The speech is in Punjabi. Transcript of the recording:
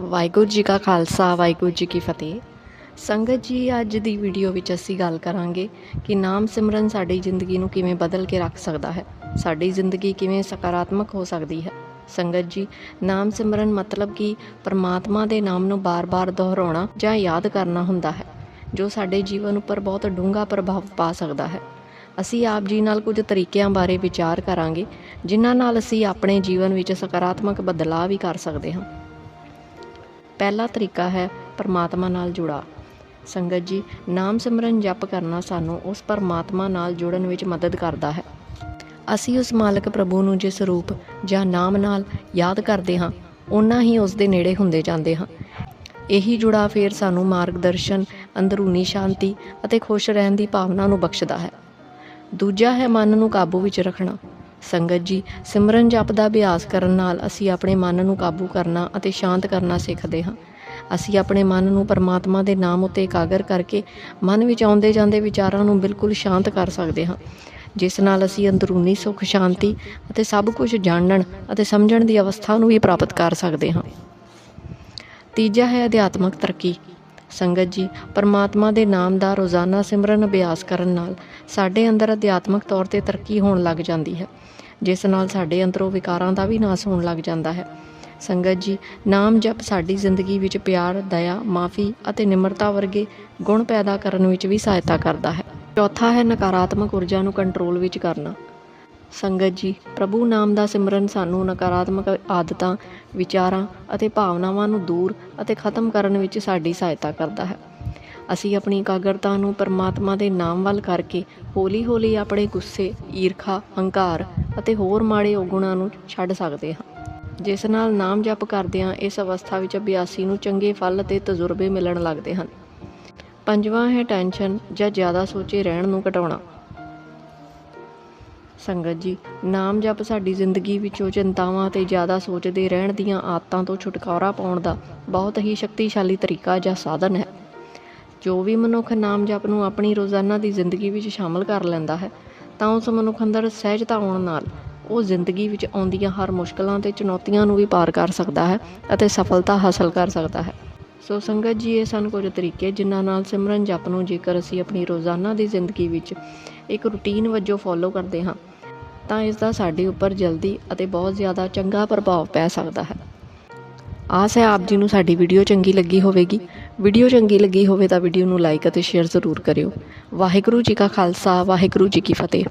ਵਾਹਿਗੁਰੂ ਜੀ ਕਾ ਖਾਲਸਾ, ਵਾਹਿਗੁਰੂ ਜੀ ਕੀ ਫਤਿਹ। ਸੰਗਤ ਜੀ, ਅੱਜ ਦੀ ਵੀਡੀਓ ਵਿੱਚ ਅਸੀਂ ਗੱਲ ਕਰਾਂਗੇ ਕਿ ਨਾਮ ਸਿਮਰਨ ਸਾਡੀ ਜ਼ਿੰਦਗੀ ਨੂੰ ਕਿਵੇਂ ਬਦਲ ਕੇ ਰੱਖ ਸਕਦਾ ਹੈ, ਸਾਡੀ ਜ਼ਿੰਦਗੀ ਕਿਵੇਂ ਸਕਾਰਾਤਮਕ ਹੋ ਸਕਦੀ ਹੈ। ਸੰਗਤ ਜੀ, ਨਾਮ ਸਿਮਰਨ ਮਤਲਬ ਕਿ ਪਰਮਾਤਮਾ ਦੇ ਨਾਮ ਨੂੰ ਬਾਰ-ਬਾਰ ਦੁਹਰਾਉਣਾ ਜਾਂ ਯਾਦ ਕਰਨਾ ਹੁੰਦਾ ਹੈ, ਜੋ ਸਾਡੇ ਜੀਵਨ ਉੱਪਰ ਬਹੁਤ ਡੂੰਘਾ ਪ੍ਰਭਾਵ ਪਾ ਸਕਦਾ ਹੈ। ਅਸੀਂ ਆਪ ਜੀ ਨਾਲ ਕੁਝ ਤਰੀਕਿਆਂ ਬਾਰੇ ਵਿਚਾਰ ਕਰਾਂਗੇ, ਜਿਨ੍ਹਾਂ ਨਾਲ ਅਸੀਂ ਆਪਣੇ ਜੀਵਨ ਵਿੱਚ ਸਕਾਰਾਤਮਕ ਬਦਲਾਅ ਵੀ ਕਰ ਸਕਦੇ ਹਾਂ। ਪਹਿਲਾ ਤਰੀਕਾ ਹੈ ਪਰਮਾਤਮਾ ਨਾਲ ਜੁੜਾ। ਸੰਗਤ ਜੀ, ਨਾਮ ਸਿਮਰਨ ਜਪ ਕਰਨਾ ਸਾਨੂੰ ਉਸ ਪਰਮਾਤਮਾ ਨਾਲ ਜੁੜਨ ਵਿੱਚ ਮਦਦ ਕਰਦਾ ਹੈ। ਅਸੀਂ ਉਸ ਮਾਲਕ ਪ੍ਰਭੂ ਨੂੰ ਜਿਸ ਰੂਪ ਜਾਂ ਨਾਮ ਨਾਲ ਯਾਦ ਕਰਦੇ ਹਾਂ ਉਨਾ ਹੀ ਉਸ ਦੇ ਨੇੜੇ ਹੁੰਦੇ ਜਾਂਦੇ ਹਾਂ। ਇਹੀ ਜੁੜਾ ਫੇਰ ਸਾਨੂੰ ਮਾਰਗਦਰਸ਼ਨ, ਅੰਦਰੂਨੀ ਸ਼ਾਂਤੀ ਅਤੇ ਖੁਸ਼ ਰਹਿਣ ਦੀ ਭਾਵਨਾ ਨੂੰ ਬਖਸ਼ਦਾ ਹੈ। ਦੂਜਾ ਹੈ ਮਨ ਨੂੰ ਕਾਬੂ ਵਿੱਚ ਰੱਖਣਾ। ਸੰਗਤ ਜੀ, ਸਿਮਰਨ ਜਪ ਦਾ ਅਭਿਆਸ ਕਰਨ ਨਾਲ ਅਸੀਂ ਆਪਣੇ ਮਨ ਨੂੰ ਕਾਬੂ ਕਰਨਾ ਅਤੇ ਸ਼ਾਂਤ ਕਰਨਾ ਸਿੱਖਦੇ ਹਾਂ। ਅਸੀਂ ਆਪਣੇ ਮਨ ਨੂੰ ਪਰਮਾਤਮਾ ਦੇ ਨਾਮ ਉੱਤੇ ਇਕਾਗਰ ਕਰਕੇ ਮਨ ਵਿੱਚ ਆਉਂਦੇ ਜਾਂਦੇ ਵਿਚਾਰਾਂ ਨੂੰ ਬਿਲਕੁਲ ਸ਼ਾਂਤ ਕਰ ਸਕਦੇ ਹਾਂ। ਜਿਸ ਨਾਲ ਅਸੀਂ ਅੰਦਰੂਨੀ ਸੁੱਖ, ਸ਼ਾਂਤੀ ਅਤੇ ਸਭ ਕੁਝ ਜਾਣਨ ਅਤੇ ਸਮਝਣ ਦੀ ਅਵਸਥਾ ਨੂੰ ਵੀ ਪ੍ਰਾਪਤ ਕਰ ਸਕਦੇ ਹਾਂ। ਤੀਜਾ ਹੈ ਅਧਿਆਤਮਕ ਤਰੱਕੀ। ਸੰਗਤ ਜੀ ਪਰਮਾਤਮਾ ਦੇ ਨਾਮ ਦਾ ਰੋਜ਼ਾਨਾ ਸਿਮਰਨ ਅਭਿਆਸ ਕਰਨ ਨਾਲ ਸਾਡੇ ਅੰਦਰ ਅਧਿਆਤਮਕ ਤੌਰ ਤੇ ਤਰੱਕੀ ਹੋਣ ਲੱਗ ਜਾਂਦੀ ਹੈ ਜਿਸ ਨਾਲ ਸਾਡੇ ਅੰਦਰੋਂ ਵਿਕਾਰਾਂ ਦਾ ਵੀ ਨਾਸ ਹੋਣ ਲੱਗ ਜਾਂਦਾ ਹੈ। ਸੰਗਤ ਜੀ ਨਾਮ ਜਪ ਸਾਡੀ ਜ਼ਿੰਦਗੀ ਵਿੱਚ ਪਿਆਰ, ਦਇਆ, ਮਾਫੀ ਅਤੇ ਨਿਮਰਤਾ ਵਰਗੇ ਗੁਣ ਪੈਦਾ ਕਰਨ ਵਿੱਚ ਵੀ ਸਹਾਇਤਾ ਕਰਦਾ ਹੈ। ਚੌਥਾ ਹੈ ਨਕਾਰਾਤਮਕ ਊਰਜਾ ਨੂੰ ਕੰਟਰੋਲ ਵਿੱਚ ਕਰਨਾ। ਸੰਗਤ ਜੀ ਪ੍ਰਭੂ ਨਾਮ ਦਾ ਸਿਮਰਨ ਸਾਨੂੰ ਨਕਾਰਾਤਮਕ ਆਦਤਾਂ ਵਿਚਾਰਾਂ ਅਤੇ ਭਾਵਨਾਵਾਂ ਨੂੰ ਦੂਰ ਅਤੇ ਖਤਮ ਕਰਨ ਵਿੱਚ ਸਾਡੀ ਸਹਾਇਤਾ ਕਰਦਾ ਹੈ। ਅਸੀਂ ਆਪਣੀ ਇਕਾਗਰਤਾ ਨੂੰ ਪਰਮਾਤਮਾ ਦੇ ਨਾਮ ਵੱਲ ਕਰਕੇ ਹੌਲੀ-ਹੌਲੀ ਆਪਣੇ ਗੁੱਸੇ, ਈਰਖਾ, ਹੰਕਾਰ ਅਤੇ ਹੋਰ ਮਾੜੇ ਔਗੁਣਾਂ ਨੂੰ ਛੱਡ ਸਕਦੇ ਹਾਂ। ਜਿਸ ਨਾਲ ਨਾਮ ਜਪ ਕਰਦਿਆਂ ਇਸ ਅਵਸਥਾ ਵਿੱਚ ਅਭਿਆਸੀ ਨੂੰ ਚੰਗੇ ਫਲ ਅਤੇ ਤਜਰਬੇ ਮਿਲਣ ਲੱਗਦੇ ਹਨ। ਪੰਜਵਾਂ ਹੈ ਟੈਨਸ਼ਨ ਜਾਂ ਜ਼ਿਆਦਾ ਸੋਚੇ ਰਹਿਣ ਨੂੰ ਘਟਾਉਣਾ। ਸੰਗਤ ਜੀ, ਨਾਮ ਜਪ ਸਾਡੀ ਜ਼ਿੰਦਗੀ ਵਿੱਚੋਂ ਚਿੰਤਾਵਾਂ ਤੇ ਜ਼ਿਆਦਾ ਸੋਚਦੇ ਰਹਿਣ ਦੀਆਂ ਆਦਤਾਂ ਤੋਂ ਛੁਟਕਾਰਾ ਪਾਉਣ ਦਾ ਬਹੁਤ ਹੀ ਸ਼ਕਤੀਸ਼ਾਲੀ ਤਰੀਕਾ ਜਾਂ ਸਾਧਨ ਹੈ। ਜੋ ਵੀ ਮਨੁੱਖ ਨਾਮ ਜਪ ਨੂੰ ਆਪਣੀ ਰੋਜ਼ਾਨਾ ਦੀ ਜ਼ਿੰਦਗੀ ਵਿੱਚ ਸ਼ਾਮਲ ਕਰ ਲੈਂਦਾ ਹੈ, ਤਾਂ ਉਸ ਮਨੁੱਖ ਅੰਦਰ ਸਹਿਜਤਾ ਆਉਣ ਨਾਲ ਉਹ ਜ਼ਿੰਦਗੀ ਵਿੱਚ ਆਉਂਦੀਆਂ ਹਰ ਮੁਸ਼ਕਲਾਂ ਤੇ ਚੁਣੌਤੀਆਂ ਨੂੰ ਵੀ ਪਾਰ ਕਰ ਸਕਦਾ ਹੈ ਅਤੇ ਸਫਲਤਾ ਹਾਸਲ ਕਰ ਸਕਦਾ ਹੈ। ਸੋ ਸੰਗਤ ਜੀ, ਇਹ ਸਨ ਕੁਝ ਤਰੀਕੇ ਜਿਨ੍ਹਾਂ ਨਾਲ ਸਿਮਰਨ ਜਪ ਨੂੰ ਜੇਕਰ ਅਸੀਂ ਆਪਣੀ ਰੋਜ਼ਾਨਾ ਦੀ ਜ਼ਿੰਦਗੀ ਵਿੱਚ ਇੱਕ ਰੁਟੀਨ ਵਜੋਂ ਫੋਲੋ ਕਰਦੇ ਹਾਂ ਤਾਂ ਇਸ ਦਾ ਸਾਡੇ ਉੱਪਰ ਜਲਦੀ ਅਤੇ ਬਹੁਤ ਜ਼ਿਆਦਾ ਚੰਗਾ ਪ੍ਰਭਾਵ ਪੈ ਸਕਦਾ ਹੈ। ਆਸ ਹੈ ਆਪ ਜੀ ਨੂੰ ਸਾਡੀ ਵੀਡੀਓ ਚੰਗੀ ਲੱਗੀ ਹੋਵੇਗੀ। ਵੀਡੀਓ ਚੰਗੀ ਲੱਗੀ ਹੋਵੇ ਤਾਂ ਵੀਡੀਓ ਨੂੰ ਲਾਈਕ ਅਤੇ ਸ਼ੇਅਰ ਜ਼ਰੂਰ ਕਰਿਓ। ਵਾਹਿਗੁਰੂ ਜੀ ਕਾ ਖਾਲਸਾ, ਵਾਹਿਗੁਰੂ ਜੀ ਕੀ ਫਤਿਹ।